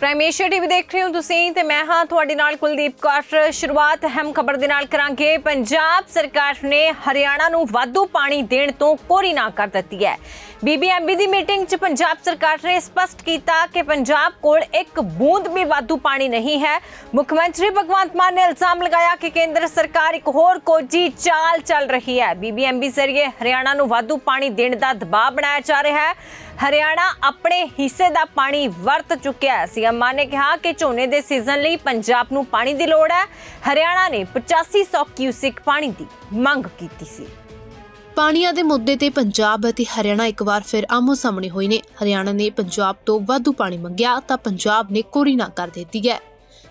ਪ੍ਰਾਈਮੇਸ਼ੀਆ TV ਦੇਖ ਰਹੇ ਹੋ ਤੁਸੀਂ ਤੇ ਮੈਂ ਹਾਂ ਤੁਹਾਡੇ ਨਾਲ ਕੁਲਦੀਪ ਕੌਰ। ਸ਼ੁਰੂਆਤ ਅਹਿਮ ਖਬਰ ਦੇ ਨਾਲ ਕਰਾਂਗੇ। ਪੰਜਾਬ ਸਰਕਾਰ ਨੇ ਹਰਿਆਣਾ ਨੂੰ ਵਾਧੂ ਪਾਣੀ ਦੇਣ ਤੋਂ ਕੋਰੀ ਨਾ ਕਰ ਦਿੱਤੀ ਹੈ। ਬੀਬੀਐਮਬੀ ਦੀ ਮੀਟਿੰਗ 'ਚ ਪੰਜਾਬ ਸਰਕਾਰ ਨੇ ਸਪਸ਼ਟ ਕੀਤਾ ਕਿ ਪੰਜਾਬ ਕੋਲ ਇੱਕ ਬੂੰਦ ਵੀ ਵਾਧੂ ਪਾਣੀ ਨਹੀਂ ਹੈ। ਮੁੱਖ ਮੰਤਰੀ ਭਗਵੰਤ ਮਾਨ ਨੇ ਇਲਜ਼ਾਮ ਲਗਾਇਆ ਕਿ ਕੇਂਦਰ ਸਰਕਾਰ ਇੱਕ ਹੋਰ ਕੋਜੀ ਚਾਲ ਚੱਲ ਰਹੀ ਹੈ। ਬੀਬੀਐਮਬੀ ਜ਼ਰੀਏ ਹਰਿਆਣਾ ਨੂੰ ਵਾਧੂ ਪਾਣੀ ਦੇਣ ਦਾ ਦਬਾਅ ਬਣਾਇਆ ਜਾ ਰਿਹਾ ਹੈ। ਹਰਿਆਣਾ ਆਪਣੇ ਹਿੱਸੇ ਦਾ ਪਾਣੀ ਵਰਤ ਚੁੱਕਿਆ ਹੈ। ਸੀਐਮ ਮਾਨ ਨੇ ਕਿਹਾ ਕਿ ਝੋਨੇ ਦੇ ਸੀਜ਼ਨ ਲਈ ਪੰਜਾਬ ਨੂੰ ਪਾਣੀ ਦੀ ਲੋੜ ਹੈ। ਹਰਿਆਣਾ ਨੇ 8500 ਕਿਊਸਿਕ ਪਾਣੀ ਦੀ ਮੰਗ ਕੀਤੀ ਸੀ। ਪਾਣੀਆਂ ਦੇ ਮੁੱਦੇ ਤੇ ਪੰਜਾਬ ਅਤੇ ਹਰਿਆਣਾ ਇੱਕ ਵਾਰ ਫਿਰ ਆਮੋ ਸਾਹਮਣੇ ਹੋਏ ਨੇ। ਹਰਿਆਣਾ ਨੇ ਪੰਜਾਬ ਤੋਂ ਵਾਧੂ ਪਾਣੀ ਮੰਗਿਆ ਤਾਂ ਪੰਜਾਬ ਨੇ ਕੋਰੀ ਨਾ ਕਰ ਦਿੱਤੀ ਹੈ।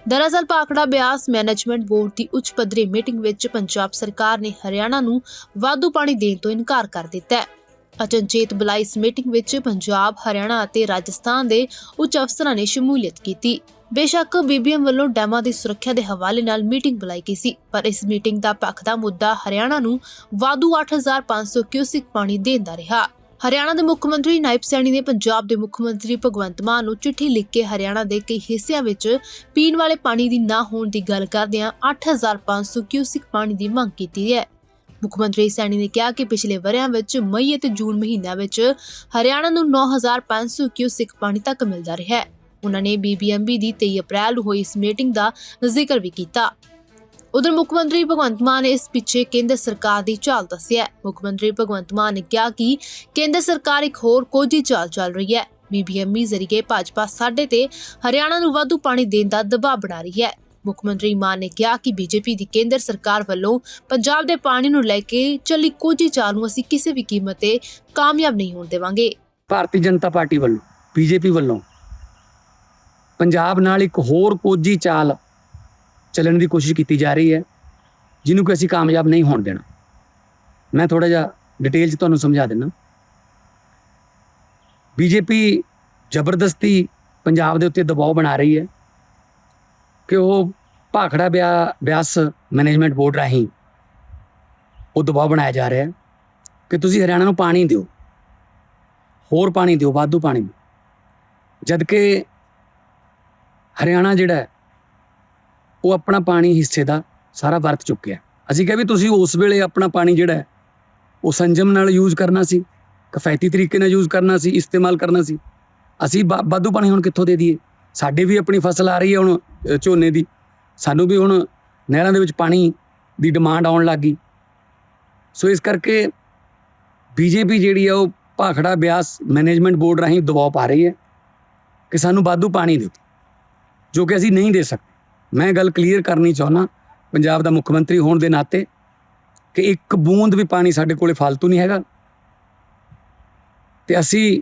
ਦਰਅਸਲ ਪਾਖੜਾ ਬਿਆਸ ਮੈਨੇਜਮੈਂਟ ਬੋਰਡ ਦੀ ਉੱਚ ਪੱਧਰੀ ਮੀਟਿੰਗ ਵਿੱਚ ਪੰਜਾਬ ਸਰਕਾਰ ਨੇ ਹਰਿਆਣਾ ਨੂੰ ਵਾਧੂ ਪਾਣੀ ਦੇਣ ਤੋਂ ਇਨਕਾਰ ਕਰ ਦਿੱਤਾ ਹੈ। ਅਚਨਚੇਤ ਬੁਲਾਈ ਇਸ ਮੀਟਿੰਗ ਵਿੱਚ ਪੰਜਾਬ, ਹਰਿਆਣਾ ਅਤੇ ਰਾਜਸਥਾਨ ਦੇ ਉੱਚ ਅਫਸਰਾਂ ਨੇ ਸ਼ਮੂਲੀਅਤ ਕੀਤੀ। ਬੇਸ਼ੱਕ ਬੀਬੀਐਮ ਵੱਲੋਂ ਡੈਮਾਂ ਦੀ ਸੁਰੱਖਿਆ ਦੇ ਹਵਾਲੇ ਨਾਲ ਮੀਟਿੰਗ ਬੁਲਾਈ ਗਈ ਸੀ, ਪਰ ਇਸ ਮੀਟਿੰਗ ਦਾ ਪੱਖ ਦਾ ਮੁੱਦਾ ਹਰਿਆਣਾ ਨੂੰ ਵਾਧੂ 8500 ਕਿਊਸਿਕ ਪਾਣੀ ਦੇਣ ਦਾ ਰਿਹਾ। ਹਰਿਆਣਾ ਦੇ ਮੁੱਖ ਮੰਤਰੀ ਨਾਇਬ ਸੈਣੀ ਨੇ ਪੰਜਾਬ ਦੇ ਮੁੱਖ ਮੰਤਰੀ ਭਗਵੰਤ ਮਾਨ ਨੂੰ ਚਿੱਠੀ ਲਿਖ ਕੇ ਹਰਿਆਣਾ ਦੇ ਕਈ ਹਿੱਸਿਆਂ ਵਿੱਚ ਪੀਣ ਵਾਲੇ ਪਾਣੀ ਦੀ ਨਾ ਹੋਣ ਦੀ ਗੱਲ ਕਰਦਿਆਂ 8500 ਕਿਊਸਿਕ ਪਾਣੀ ਦੀ ਮੰਗ ਕੀਤੀ ਹੈ। ਮੁੱਖ ਮੰਤਰੀ ਸੈਣੀ ਨੇ ਕਿਹਾ ਕਿ ਪਿਛਲੇ ਵਰ੍ਹਿਆਂ ਵਿੱਚ ਮਈ ਅਤੇ ਜੂਨ ਮਹੀਨਿਆਂ ਵਿੱਚ ਹਰਿਆਣਾ ਨੂੰ 9500 ਕਿਊਸਿਕ ਪਾਣੀ ਤੱਕ ਮਿਲਦਾ ਰਿਹਾ ਹੈ। ਉਹਨਾਂ ਨੇ ਬੀਬੀਐਮਬੀ ਦੀ 23 ਅਪ੍ਰੈਲ ਨੂੰ ਹੋਈ ਇਸ ਮੀਟਿੰਗ ਦਾ ਜ਼ਿਕਰ ਵੀ ਕੀਤਾ। ਉਧਰ ਮੁੱਖ ਮੰਤਰੀ ਭਗਵੰਤ ਮਾਨ ਨੇ ਇਸ ਪਿੱਛੇ ਕੇਂਦਰ ਸਰਕਾਰ ਦੀ ਚਾਲ ਦੱਸਿਆ ਮੁੱਖ ਮੰਤਰੀ ਭਗਵੰਤ ਮਾਨ ਨੇ ਕਿਹਾ ਕਿ ਕੇਂਦਰ ਸਰਕਾਰ ਇੱਕ ਹੋਰ ਕੋਝੀ ਚਾਲ ਚੱਲ ਰਹੀ ਹੈ। ਬੀਬੀਐਮਬੀ ਜ਼ਰੀਏ ਭਾਜਪਾ ਸਾਡੇ ਤੇ ਹਰਿਆਣਾ ਨੂੰ ਵਾਧੂ ਪਾਣੀ ਦੇਣ ਦਾ ਦਬਾਅ ਬਣਾ ਰਹੀ ਹੈ। ਮੁੱਖ ਮੰਤਰੀ ਮਾਨ ਨੇ ਕਿਹਾ ਕਿ ਬੀਜੇਪੀ ਦੀ ਕੇਂਦਰ ਸਰਕਾਰ ਵੱਲੋਂ ਪੰਜਾਬ ਦੇ ਪਾਣੀ ਨੂੰ ਲੈ ਕੇ ਚੱਲੀ ਕੋਝੀ ਚਾਲ ਨੂੰ ਅਸੀਂ ਕਿਸੇ ਵੀ ਕੀਮਤ ਤੇ ਕਾਮਯਾਬ ਨਹੀਂ ਹੋਣ ਦੇਵਾਂਗੇ। ਭਾਰਤੀ ਜਨਤਾ ਪਾਰਟੀ ਵੱਲੋਂ, ਬੀਜੇਪੀ ਵੱਲੋਂ ਪੰਜਾਬ ਨਾਲ ਇੱਕ ਹੋਰ ਕੋਝੀ ਚਾਲ ਚੱਲਣ ਦੀ ਕੋਸ਼ਿਸ਼ ਕੀਤੀ ਜਾ ਰਹੀ ਹੈ, ਜਿਹਨੂੰ ਕਿ ਅਸੀਂ ਕਾਮਯਾਬ ਨਹੀਂ ਹੋਣ ਦੇਣਾ। ਮੈਂ ਥੋੜਾ ਜਿਹਾ ਡਿਟੇਲ 'ਚ ਤੁਹਾਨੂੰ ਸਮਝਾ ਦਿੰਦਾ। ਬੀਜੇਪੀ ਜ਼ਬਰਦਸਤੀ ਪੰਜਾਬ ਦੇ ਉੱਤੇ ਦਬਾਅ ਬਣਾ ਰਹੀ ਹੈ। ਕਿ ਉਹ ਭਾਖੜਾ ਬਿਆ ਬਿਆਸ ਮੈਨੇਜਮੈਂਟ ਬੋਰਡ ਰਾਹੀਂ ਉਹ ਦਬਾਅ ਬਣਾਇਆ ਜਾ ਰਿਹਾ ਹੈ ਕਿ ਤੁਸੀਂ ਹਰਿਆਣਾ ਨੂੰ ਪਾਣੀ ਦਿਓ, ਹੋਰ ਪਾਣੀ ਦਿਓ, ਵਾਧੂ ਪਾਣੀ ਜਦ ਕਿ ਹਰਿਆਣਾ ਜਿਹੜਾ ਉਹ ਆਪਣਾ ਪਾਣੀ ਹਿੱਸੇ ਦਾ ਸਾਰਾ ਵਰਤ ਚੁੱਕਿਆ ਅਸੀਂ ਕਿਹਾ ਵੀ ਤੁਸੀਂ ਉਸ ਵੇਲੇ ਆਪਣਾ ਪਾਣੀ ਜਿਹੜਾ ਉਹ ਸੰਜਮ ਨਾਲ ਯੂਜ਼ ਕਰਨਾ ਸੀ, ਕਫਾਇਤੀ ਤਰੀਕੇ ਨਾਲ ਯੂਜ਼ ਕਰਨਾ ਸੀ, ਇਸਤੇਮਾਲ ਕਰਨਾ ਸੀ। ਅਸੀਂ ਵਾ- ਵਾਧੂ ਪਾਣੀ ਹੁਣ ਕਿੱਥੋਂ ਦੇ ਦਈਏ? ਸਾਡੇ ਵੀ ਆਪਣੀ ਫਸਲ ਆ ਰਹੀ ਹੈ ਹੁਣ ਝੋਨੇ ਦੀ। ਸਾਨੂੰ ਵੀ ਹੁਣ ਨਹਿਰਾਂ ਦੇ ਵਿੱਚ ਪਾਣੀ ਦੀ ਡਿਮਾਂਡ ਆਉਣ ਲੱਗ ਗਈ। ਸੋ ਇਸ ਕਰਕੇ ਬੀਜੇਪੀ ਜਿਹੜੀ ਆ ਉਹ ਭਾਖੜਾ ਬਿਆਸ ਮੈਨੇਜਮੈਂਟ ਬੋਰਡ ਰਾਹੀਂ ਦਬਾਅ ਪਾ ਰਹੀ ਹੈ ਕਿ ਸਾਨੂੰ ਵਾਧੂ ਪਾਣੀ ਦਿਓ, ਜੋ ਕਿ ਅਸੀਂ ਨਹੀਂ ਦੇ ਸਕਦੇ। ਮੈਂ ਗੱਲ ਕਲੀਅਰ ਕਰਨੀ ਚਾਹੁੰਦਾ ਪੰਜਾਬ ਦਾ ਮੁੱਖ ਮੰਤਰੀ ਹੋਣ ਦੇ ਨਾਤੇ ਕਿ ਇੱਕ ਬੂੰਦ ਵੀ ਪਾਣੀ ਸਾਡੇ ਕੋਲੇ ਫालतू ਨਹੀਂ ਹੈਗਾ। ਤੇ ਅਸੀਂ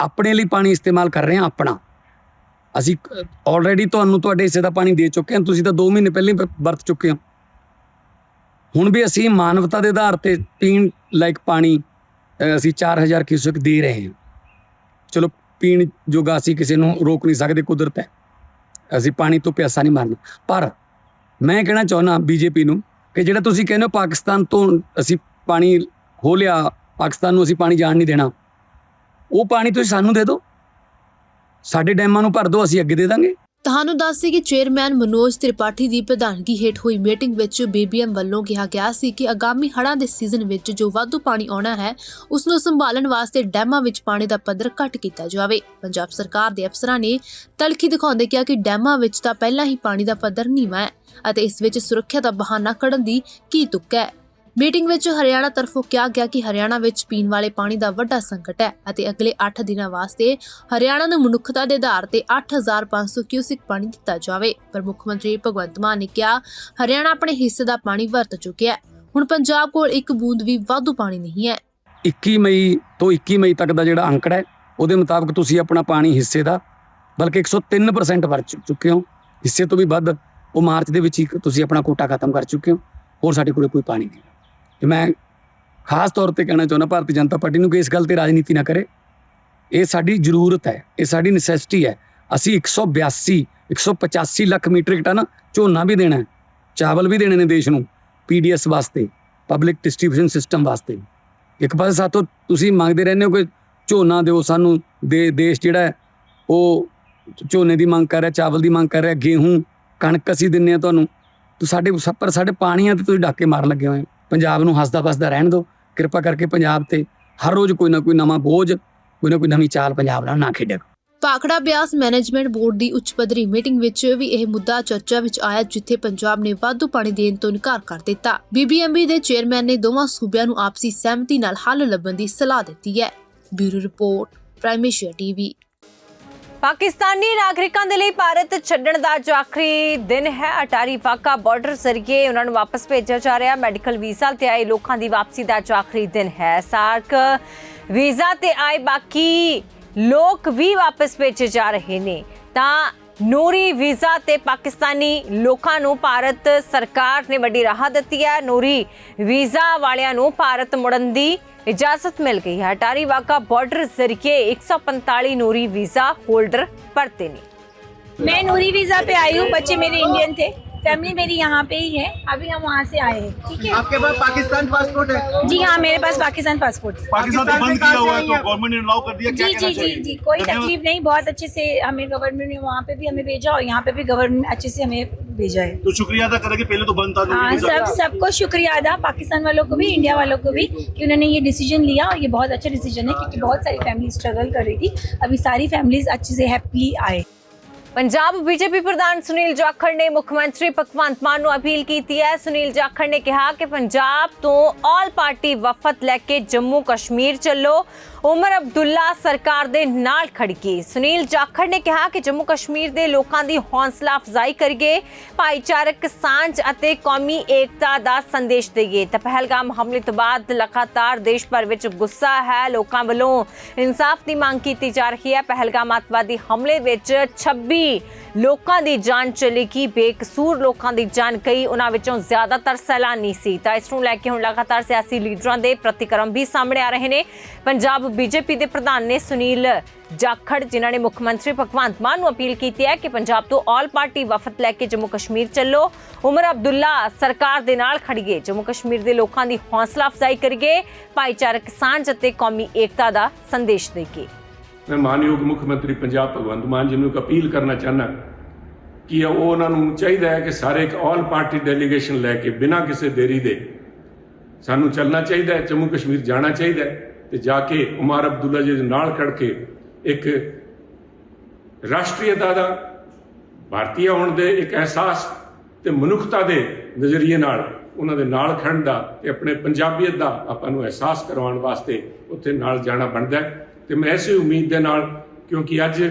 ਆਪਣੇ ਲਈ ਪਾਣੀ ਇਸਤੇਮਾਲ ਕਰ ਰਹੇ ਹਾਂ ਆਪਣਾ। ਅਸੀਂ ਆਲਰੇਡੀ ਤੁਹਾਨੂੰ ਤੁਹਾਡੇ ਹਿੱਸੇ ਦਾ ਪਾਣੀ ਦੇ ਚੁੱਕੇ ਹਾਂ ਤੁਸੀਂ ਤਾਂ 2 ਮਹੀਨੇ ਪਹਿਲਾਂ ਹੀ ਵਰਤ ਚੁੱਕੇ ਹੋ। ਹੁਣ ਵੀ ਅਸੀਂ ਮਾਨਵਤਾ ਦੇ ਆਧਾਰ ਤੇ ਪੀਣ ਲਾਇਕ ਪਾਣੀ ਅ, ਅਸੀਂ 4000 ਕਿਊਸਕ ਦੇ ਰਹੇ ਹਾਂ। ਚਲੋ ਪੀਣ ਜੋਗਾ ਅਸੀਂ ਕਿਸੇ ਨੂੰ ਰੋਕ ਨਹੀਂ ਸਕਦੇ ਕੁਦਰਤ ਹੈ। ਅਸੀਂ ਪਾਣੀ ਤੋਂ ਪਿਆਸਾ ਨਹੀਂ ਮਾਰਨਾ। ਪਰ ਮੈਂ ਕਹਿਣਾ ਚਾਹੁੰਦਾ ਬੀਜੇਪੀ ਨੂੰ ਕਿ ਜਿਹੜਾ ਤੁਸੀਂ ਕਹਿੰਦੇ ਹੋ ਪਾਕਿਸਤਾਨ ਤੋਂ ਅਸੀਂ ਪਾਣੀ ਹੋ ਲਿਆ ਪਾਕਿਸਤਾਨ ਨੂੰ ਅਸੀਂ ਪਾਣੀ ਜਾਣ ਨਹੀਂ ਦੇਣਾ ਉਹ ਪਾਣੀ ਤੁਸੀਂ ਸਾਨੂੰ ਦੇ ਦਿਓ। ਸਾਡੇ ਡੈਮਾਂ ਨੂੰ ਭਰ ਦਿਓ, ਅਸੀਂ ਅੱਗੇ ਦੇ ਦਾਂਗੇ। ਤੁਹਾਨੂੰ ਦੱਸਦੇ ਕਿ ਚੇਅਰਮੈਨ ਮਨੋਜ ਤ੍ਰਿਪਾਠੀ ਦੀ ਪ੍ਰਧਾਨਗੀ ਹੇਠ ਹੋਈ ਮੀਟਿੰਗ ਵਿੱਚ ਬੀਬੀਐਮ ਵੱਲੋਂ ਕਿਹਾ ਗਿਆ ਸੀ ਕਿ ਆਗਾਮੀ ਹੜ੍ਹਾਂ ਦੇ ਸੀਜ਼ਨ ਵਿੱਚ ਜੋ ਵਾਧੂ ਪਾਣੀ ਆਉਣਾ ਹੈ, ਉਸ ਨੂੰ ਸੰਭਾਲਣ ਵਾਸਤੇ ਡੈਮਾਂ ਵਿੱਚ ਪਾਣੀ ਦਾ ਪੱਧਰ ਘੱਟ ਕੀਤਾ ਜਾਵੇ। ਪੰਜਾਬ ਸਰਕਾਰ ਦੇ ਅਫਸਰਾਂ ਨੇ ਤਲਖੀ ਦਿਖਾਉਂਦੇ ਕਿਹਾ ਕਿ ਡੈਮਾਂ ਵਿੱਚ ਤਾਂ ਪਹਿਲਾਂ ਹੀ ਪਾਣੀ ਦਾ ਪੱਧਰ ਨੀਵਾਂ ਹੈ ਅਤੇ ਇਸ ਵਿੱਚ ਸੁਰੱਖਿਆ ਦਾ ਬਹਾਨਾ ਕੱਢਣ ਦੀ ਕੀ ਤੁੱਕ ਹੈ। ਮੀਟਿੰਗ ਵਿੱਚ ਹਰਿਆਣਾ ਤਰਫੋਂ ਕਿਹਾ ਗਿਆ ਕਿ ਹਰਿਆਣਾ ਵਿੱਚ ਪੀਣ ਵਾਲੇ ਪਾਣੀ ਦਾ ਵੱਡਾ ਸੰਕਟ ਹੈ ਅਤੇ ਅਗਲੇ 8 ਦਿਨਾਂ ਵਾਸਤੇ ਹਰਿਆਣਾ ਨੂੰ ਮਨੁੱਖਤਾ ਦੇ ਆਧਾਰ ਤੇ 8500 ਕਿਊਸਿਕ ਪਾਣੀ ਦਿੱਤਾ ਜਾਵੇ। ਪਰ ਮੁੱਖ ਮੰਤਰੀ ਭਗਵੰਤ ਮਾਨ ਨੇ ਕਿਹਾ, ਹਰਿਆਣਾ ਆਪਣੇ ਹਿੱਸੇ ਦਾ ਪਾਣੀ ਵਰਤ ਚੁੱਕਿਆ ਹੁਣ ਪੰਜਾਬ ਕੋਲ ਇੱਕ ਬੂੰਦ ਵੀ ਵਾਧੂ ਪਾਣੀ ਨਹੀਂ ਹੈ। 21 ਮਈ ਤੋਂ 21 ਮਈ ਤੱਕ ਦਾ ਜਿਹੜਾ ਅੰਕੜਾ ਹੈ, ਉਹਦੇ ਮੁਤਾਬਕ ਤੁਸੀਂ ਆਪਣਾ ਪਾਣੀ ਹਿੱਸੇ ਦਾ ਬਲਕਿ 103% ਵਰ ਚੁ- ਚੁੱਕੇ ਹੋ। ਹਿੱਸੇ ਤੋਂ ਵੀ ਵੱਧ ਉਹ ਮਾਰਚ ਦੇ ਵਿੱਚ ਹੀ ਤੁਸੀਂ ਆਪਣਾ ਕੋਟਾ ਖਤਮ ਕਰ ਚੁੱਕੇ ਹੋ। ਹੋਰ ਸਾਡੇ ਕੋਲ ਕੋਈ ਪਾਣੀ ਨਹੀਂ। ਤੇ ਮੈਂ ਖਾਸ ਤੌਰ ਤੇ ਕਹਿਣਾ ਚਾਹੁੰਦਾ ਭਾਰਤੀ ਜਨਤਾ ਪਾਰਟੀ ਨੂੰ ਕਿ ਇਸ ਗੱਲ ਤੇ ਰਾਜਨੀਤੀ ਨਾ ਕਰੇ। ਇਹ ਸਾਡੀ ਜ਼ਰੂਰਤ ਹੈ, ਇਹ ਸਾਡੀ ਨੈਸੈਸਿਟੀ ਹੈ। ਅਸੀਂ 182 185 ਲੱਖ ਮੀਟ੍ਰਿਕ ਟਨ ਝੋਨਾ ਵੀ ਦੇਣਾ ਹੈ, ਚਾਵਲ ਵੀ ਦੇਣੇ ਨੇ ਦੇਸ਼ ਨੂੰ ਪੀਡੀਐਸ ਵਾਸਤੇ ਪਬਲਿਕ ਡਿਸਟ੍ਰੀਬਿਊਸ਼ਨ ਸਿਸਟਮ ਵਾਸਤੇ। ਇੱਕ ਪਾਸੇ ਸਾਤੋਂ ਤੁਸੀਂ ਮੰਗਦੇ ਰਹਿੰਦੇ ਹੋ ਕਿ ਝੋਨਾ ਦਿਓ ਸਾਨੂੰ, ਦੇ, ਦੇਸ਼ ਜਿਹੜਾ ਉਹ ਝੋਨੇ ਦੀ ਮੰਗ ਕਰ ਰਿਹਾ, ਚਾਵਲ ਦੀ ਮੰਗ ਕਰ ਰਿਹਾ, ਗੇਹੂੰ, ਕਣਕ ਅਸੀਂ ਦਿੰਨੇ ਆ ਤੁਹਾਨੂੰ। ਤੂੰ ਸਾਡੇ ਸ- ਪਰ ਸਾਡੇ ਪਾਣੀਆਂ ਤੇ ਤੁਸੀਂ ਡਾਕੇ ਮਾਰਨ ਲੱਗੇ ਹੋਏ ਪੰਜਾਬ ਨੂੰ ਹੱਸਦਾ ਵਸਦਾ ਰਹਿਣ ਦਿਓ। ਕਿਰਪਾ ਕਰਕੇ ਪੰਜਾਬ ਤੇ ਹਰ ਰੋਜ਼ ਕੋਈ ਨਾ ਕੋਈ ਨਵਾਂ ਬੋਝ, ਕੋਈ ਨਾ ਕੋਈ ਨਵੀਂ ਚਾਲ ਪੰਜਾਬ ਨਾਲ ਨਾ ਖੇਡਿਆ ਭਾਖੜਾ ਬਿਆਸ ਮੈਨੇਜਮੈਂਟ ਬੋਰਡ ਦੀ ਉੱਚ ਪੱਧਰੀ ਮੀਟਿੰਗ ਵਿੱਚ ਵੀ ਇਹ ਮੁੱਦਾ ਚਰਚਾ ਵਿੱਚ ਆਇਆ, ਜਿੱਥੇ ਪੰਜਾਬ ਨੇ ਵਾਧੂ ਪਾਣੀ ਦੇਣ ਤੋਂ ਇਨਕਾਰ ਕਰ ਦਿੱਤਾ। ਬੀਬੀਐਮਬੀ ਦੇ ਚੇਅਰਮੈਨ ਨੇ ਦੋਵਾਂ ਸੂਬਿਆਂ ਨੂੰ ਆਪਸੀ ਸਹਿਮਤੀ ਨਾਲ ਹੱਲ ਲੱਭਣ ਦੀ ਸਲਾਹ ਦਿੱਤੀ ਹੈ। Bureau report, Prime Asia TV. Pakistani ਨਾਗਰਿਕਾਂ ਦੇ ਲਈ ਭਾਰਤ ਛੱਡਣ ਦਾ ਜੋ ਆਖਰੀ ਦਿਨ ਹੈ, ਅਟਾਰੀ ਵਾਕਾ ਬਾਰਡਰ ਜ਼ਰੀਏ ਉਹਨਾਂ ਨੂੰ ਵਾਪਸ ਭੇਜਿਆ ਜਾ ਰਿਹਾ। ਮੈਡੀਕਲ ਵੀਜ਼ਾ ਤੇ ਆਏ ਲੋਕਾਂ ਦੀ ਵਾਪਸੀ ਦਾ ਜੋ ਆਖਰੀ ਦਿਨ ਹੈ, ਸਾਰਕ ਵੀਜ਼ਾ ਤੇ ਆਏ ਬਾਕੀ ਲੋਕ ਵੀ ਵਾਪਸ ਭੇਜੇ ਜਾ ਰਹੇ ਨੇ। ਤਾਂ ਨੂਰੀ ਵੀਜ਼ਾ ਤੇ ਪਾਕਿਸਤਾਨੀ ਲੋਕਾਂ ਨੂੰ ਭਾਰਤ ਸਰਕਾਰ ਨੇ ਵੱਡੀ ਰਾਹਤ ਦਿੱਤੀ ਹੈ। ਨੂਰੀ ਵੀਜ਼ਾ ਵਾਲਿਆਂ ਨੂੰ ਭਾਰਤ ਮੁੜਨ ਦੀ इजाजत मिल गई है अटारी वाका बॉर्डर जरिए 145 नूरी वीजा होल्डर परते ने मैं नूरी वीजा पे आई हूँ बच्चे मेरे इंडियन थे फैमिली मेरी यहाँ पे ही है। अभी हम वहाँ से आए हैं ठीक है? आपके पास पाकिस्तान पासपोर्ट है? जी हाँ मेरे पास पाकिस्तान पासपोर्ट है। पाकिस्तान तो बंद किया हुआ है तो गवर्नमेंट ने अलाउ कर दिया जी कहना जी जी जी कोई। तकलीफ़ नहीं बहुत अच्छे से हमें गवर्नमेंट ने वहाँ पे भी हमें भेजा और यहाँ पे भी गवर्नमेंट अच्छे से हमें भेजा है। तो शुक्रिया अदा करें कि पहले तो बंद था हाँ सब सबको शुक्रिया अदा पाकिस्तान वालों को भी इंडिया वालों को भी कि उन्होंने ये डिसीज़न लिया और ये बहुत अच्छा डिसीज़न है क्योंकि बहुत सारी फैमिली स्ट्रगल कर रही थी। अभी सारी फैमिलीज़ अच्छे से हैप्पी आए। ਪੰਜਾਬ ਬੀਜੇਪੀ ਪ੍ਰਧਾਨ ਸੁਨੀਲ ਜਾਖੜ ਨੇ ਮੁੱਖ ਮੰਤਰੀ ਭਗਵੰਤ ਮਾਨ ਨੂੰ ਅਪੀਲ ਕੀਤੀ ਹੈ। ਸੁਨੀਲ ਜਾਖੜ ਨੇ ਕਿਹਾ ਕਿ ਪੰਜਾਬ ਤੋਂ ਆਲ ਪਾਰਟੀ ਵਫਦ ਲੈ ਕੇ ਜੰਮੂ ਕਸ਼ਮੀਰ ਚੱਲੋ। ਉਮਰ ਅਬਦੁੱਲਾ ਸਰਕਾਰ ਦੇ ਨਾਲ ਖੜਕੀ ਸੁਨੀਲ ਜਾਖੜ ਨੇ ਕਿਹਾ ਕਿ ਜੰਮੂ ਕਸ਼ਮੀਰ ਦੇ ਲੋਕਾਂ ਦੀ ਹੌਸਲਾ ਅਫਜ਼ਾਈ ਕਰੀਏ, ਭਾਈਚਾਰਕ ਸਾਂਝ ਅਤੇ ਕੌਮੀ ਏਕਤਾ ਦਾ ਸੰਦੇਸ਼ ਦੇਈਏ। ਤਾਂ ਪਹਿਲਗਾਮ ਹਮਲੇ ਤੋਂ ਬਾਅਦ ਲਗਾਤਾਰ ਦੇਸ਼ ਭਰ ਵਿੱਚ ਗੁੱਸਾ ਹੈ ਲੋਕਾਂ ਵੱਲੋਂ। ਇਨਸਾਫ ਦੀ ਮੰਗ ਕੀਤੀ ਜਾ ਰਹੀ ਹੈ। ਪਹਿਲਗਾਮ ਅੱਤਵਾਦੀ ਹਮਲੇ ਵਿੱਚ 26 ਲੋਕਾਂ ਦੀ ਜਾਨ ਚਲੀ ਗਈ। ਬੇਕਸੂਰ ਲੋਕਾਂ ਦੀ ਜਾਨ ਗਈ। ਉਹਨਾਂ ਵਿੱਚੋਂ ਜ਼ਿਆਦਾਤਰ ਸੈਲਾਨੀ ਸੀ। ਤਾਂ ਇਸ ਨੂੰ ਲੈ ਕੇ ਹੁਣ ਲਗਾਤਾਰ ਸਿਆਸੀ ਲੀਡਰਾਂ ਦੇ ਪ੍ਰਤੀਕਰਮ ਵੀ ਸਾਹਮਣੇ ਆ ਰਹੇ ਨੇ। ਪੰਜਾਬ ਬੀਜੇਪੀ ਦੇ ਪ੍ਰਧਾਨ ਨੇ ਸੁਨੀਲ ਜਾਖੜ, ਜਿਨ੍ਹਾਂ ਨੇ ਮੁੱਖ ਮੰਤਰੀ ਭਗਵੰਤ ਮਾਨ ਨੂੰ ਅਪੀਲ ਕੀਤੀ ਹੈ ਕਿ ਪੰਜਾਬ ਤੋਂ ਆਲ ਪਾਰਟੀ ਵਫਦ ਲੈ ਕੇ ਜੰਮੂ ਕਸ਼ਮੀਰ ਚੱਲੋ। ਉਮਰ ਅਬਦੁੱਲਾ ਸਰਕਾਰ ਦੇ ਨਾਲ ਖੜੀਏ ਜੰਮੂ ਕਸ਼ਮੀਰ ਦੇ ਲੋਕਾਂ ਦੀ ਹੌਸਲਾ ਅਫਜ਼ਾਈ ਕਰੀਏ। ਭਾਈਚਾਰਕ ਸਾਂਝ ਅਤੇ ਕੌਮੀ ਏਕਤਾ ਦਾ ਸੰਦੇਸ਼ ਦੇਈਏ। ਮੈਂ ਮਾਨਯੋਗ ਮੁੱਖ ਮੰਤਰੀ ਪੰਜਾਬ ਭਗਵੰਤ ਮਾਨ ਜੀ ਨੂੰ ਇੱਕ ਅਪੀਲ ਕਰਨਾ ਚਾਹਨਾ ਕਿ ਉਹ ਉਹਨਾਂ ਨੂੰ ਚਾਹੀਦਾ ਹੈ ਕਿ ਸਾਰੇ ਇੱਕ ਆਲ ਪਾਰਟੀ ਡੈਲੀਗੇਸ਼ਨ ਲੈ ਕੇ ਬਿਨਾਂ ਕਿਸੇ ਦੇਰੀ ਦੇ ਸਾਨੂੰ ਚੱਲਣਾ ਚਾਹੀਦਾ ਹੈ, ਜੰਮੂ ਕਸ਼ਮੀਰ ਜਾਣਾ ਚਾਹੀਦਾ ਹੈ। ਤੇ ਜਾ ਕੇ ਉਮਰ ਅਬਦੁੱਲਾ ਜੀ ਦੇ ਨਾਲ ਖੜ ਕੇ ਇੱਕ ਰਾਸ਼ਟਰੀ ਦਾ ਭਾਰਤੀ ਹੋਣ ਦੇ ਇੱਕ ਅਹਿਸਾਸ ਤੇ ਮਨੁੱਖਤਾ ਦੇ ਨਜ਼ਰੀਏ ਨਾਲ ਉਹਨਾਂ ਦੇ ਨਾਲ ਖੜਨ ਦਾ ਤੇ ਆਪਣੇ ਪੰਜਾਬੀਅਤ ਦਾ ਆਪਾਂ ਨੂੰ ਅਹਿਸਾਸ ਕਰਵਾਉਣ ਵਾਸਤੇ ਉੱਥੇ ਨਾਲ ਜਾਣਾ ਬਣਦਾ ਹੈ। ਤੇ ਮੈਂ ਐਸੀ ਉਮੀਦ ਦੇ ਨਾਲ, ਕਿਉਂਕਿ ਅੱਜ